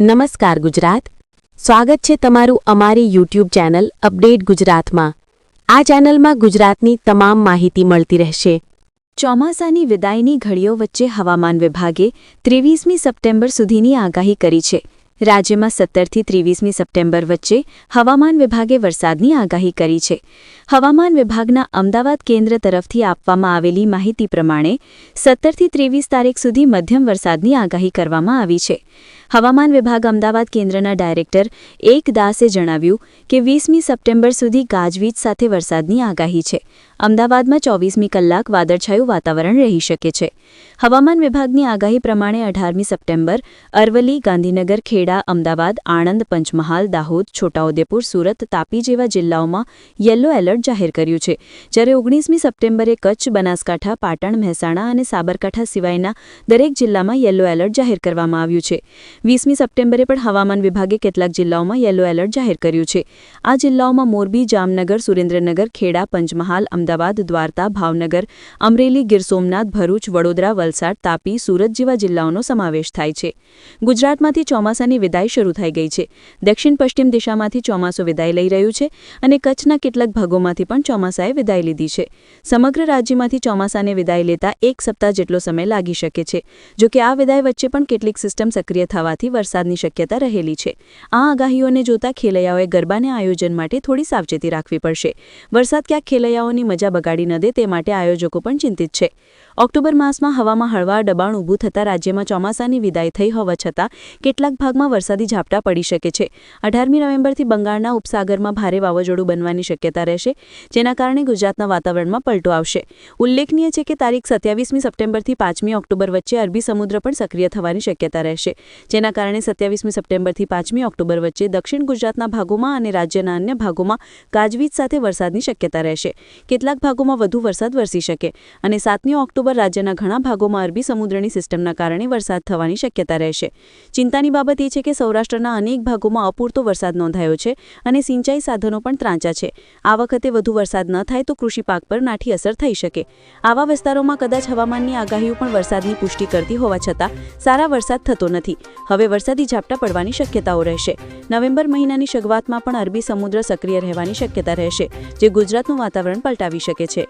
નમસ્કાર ગુજરાત. સ્વાગત છે તમારું અમારી યુટ્યુબ ચેનલ અપડેટ ગુજરાતમાં. આ ચેનલમાં ગુજરાતની તમામ માહિતી મળતી રહેશે. ચોમાસાની વિદાયની ઘડીઓ વચ્ચે હવામાન વિભાગે ત્રેવીસમી સપ્ટેમ્બર સુધીની આગાહી કરી છે. રાજ્યમાં સત્તરથી ત્રેવીસમી સપ્ટેમ્બર વચ્ચે હવામાન વિભાગે વરસાદની આગાહી કરી છે. હવામાન વિભાગના અમદાવાદ કેન્દ્ર તરફથી આપવામાં આવેલી માહિતી પ્રમાણે સત્તરથી ત્રેવીસ તારીખ સુધી મધ્યમ વરસાદની આગાહી કરવામાં આવી છે. હવામાન વિભાગ અમદાવાદ કેન્દ્રના ડાયરેક્ટર એક દાસે જણાવ્યું કે વીસમી સપ્ટેમ્બર સુધી ગાજવીજ સાથે વરસાદની આગાહી છે. અમદાવાદમાં ચોવીસમી કલાક વાદળછાયું વાતાવરણ રહી શકે છે. હવામાન વિભાગની આગાહી પ્રમાણે અઢારમી સપ્ટેમ્બર અરવલી ગાંધીનગર, ખેડા, અમદાવાદ, આણંદ, પંચમહાલ, દાહોદ, છોટાઉદેપુર, સુરત, તાપી જેવા જિલ્લાઓમાં યલો એલર્ટ જાહેર કર્યું છે. જ્યારે ઓગણીસમી સપ્ટેમ્બરે કચ્છ, બનાસકાંઠા, પાટણ, મહેસાણા અને સાબરકાંઠા સિવાયના દરેક જિલ્લામાં યલો એલર્ટ જાહેર કરવામાં આવ્યું છે. વીસમી સપ્ટેમ્બરે પણ હવામાન વિભાગે કેટલાક જિલ્લાઓમાં યલો એલર્ટ જાહેર કર્યું છે. આ જિલ્લાઓમાં મોરબી, જામનગર, સુરેન્દ્રનગર, ખેડા, પંચમહાલ, અમદાવાદ, દ્વારકા, ભાવનગર, અમરેલી, ગીર સોમનાથ, ભરૂચ, વડોદરા, વલસાડ, તાપી, સુરત જેવા જિલ્લાઓનો સમાવેશ થાય છે. ગુજરાતમાંથી ચોમાસાની વિદાય શરૂ થઈ ગઈ છે. દક્ષિણ પશ્ચિમ દિશામાંથી ચોમાસું વિદાય લઈ રહ્યું છે અને કચ્છના કેટલાક ભાગોમાંથી પણ ચોમાસાએ વિદાય લીધી છે. સમગ્ર રાજ્યમાંથી ચોમાસાને વિદાય લેતા એક સપ્તાહ જેટલો સમય લાગી શકે છે. જો કે આ વિદાય વચ્ચે પણ કેટલીક સિસ્ટમ સક્રિય થવાથી વરસાદની શક્યતા રહેલી છે. આ આગાહીઓને જોતા ખેલૈયાઓએ ગરબાને આયોજન માટે થોડી સાવચેતી રાખવી પડશે. વરસાદ ક્યાંક ખેલૈયાઓની મજા બગાડી ન દે તે માટે આયોજકો પણ ચિંતિત છે. ઓક્ટોબર માસમાં હવામાં હળવા દબાણ ઊભું થતાં રાજ્યમાં ચોમાસાની વિદાય થઈ હોવા છતાં કેટલાક ભાગમાં વરસાદી ઝાપટા પડી શકે છે. અઢારમી નવેમ્બરથી બંગાળના ઉપસાગરમાં ભારે વાવાઝોડું બનવાની શક્યતા રહેશે, જેના કારણે ગુજરાતના વાતાવરણમાં પલટો આવશે. ઉલ્લેખનીય છે કે તારીખ સત્યાવીસમી સપ્ટેમ્બરથી પાંચમી ઓક્ટોબર વચ્ચે અરબી સમુદ્ર પણ સક્રિય થવાની શક્યતા રહેશે જેના કારણે સત્યાવીસમી સપ્ટેમ્બરથી પાંચમી ઓક્ટોબર વચ્ચે દક્ષિણ ગુજરાતના ભાગોમાં અને રાજ્યના અન્ય ભાગોમાં ગાજવીજ સાથે વરસાદની શક્યતા રહેશે. કેટલાક ભાગોમાં વધુ વરસાદ વરસી શકે અને સાતમી ઓક્ટોબર રાજ્યના ઘણા ભાગોમાં અરબી સમુદ્રની સિસ્ટમના કારણે વરસાદ થવાની શક્યતા રહેશે. ચિંતાની બાબત એ છે કે સૌરાષ્ટ્રના અનેક ભાગોમાં અપૂરતો વરસાદ નોંધાયો છે અને સિંચાઈ સાધનો પણ ત્રાંચા છે. આ વખતે વધુ વરસાદ ન થાય તો કૃષિ પાક પર નાઠી અસર થઈ શકે. આવા વિસ્તારોમાં કદાચ હવામાનની આગાહીઓ પણ વરસાદની પુષ્ટિ કરતી હોવા છતાં સારા વરસાદ થતો નથી. હવે વરસાદી ઝાપટા પડવાની શક્યતાઓ રહેશે. નવેમ્બર મહિનાની શરૂઆતમાં પણ અરબી સમુદ્ર સક્રિય રહેવાની શક્યતા રહેશે, જે ગુજરાતનું વાતાવરણ પલટાવી શકે છે.